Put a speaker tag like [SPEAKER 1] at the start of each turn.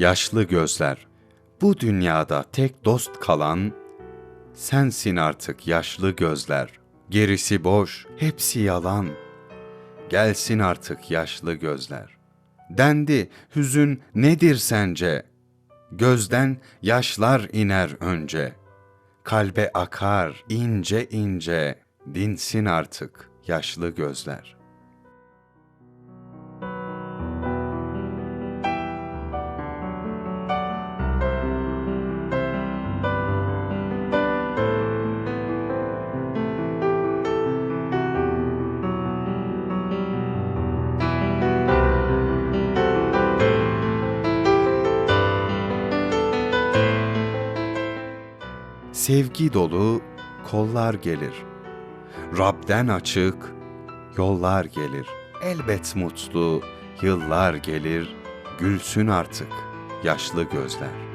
[SPEAKER 1] yaşlı gözler. Bu dünyada tek dost kalan sensin artık yaşlı gözler. Gerisi boş, hepsi yalan. Gelsin artık yaşlı gözler. Dendi, hüzün nedir sence? Gözden yaşlar iner önce. Kalbe akar ince ince, dinsin artık yaşlı gözler.'' Sevgi dolu kollar gelir. Rab'den açık yollar gelir. Elbet mutlu yıllar gelir. Gülsün artık yaşlı gözler.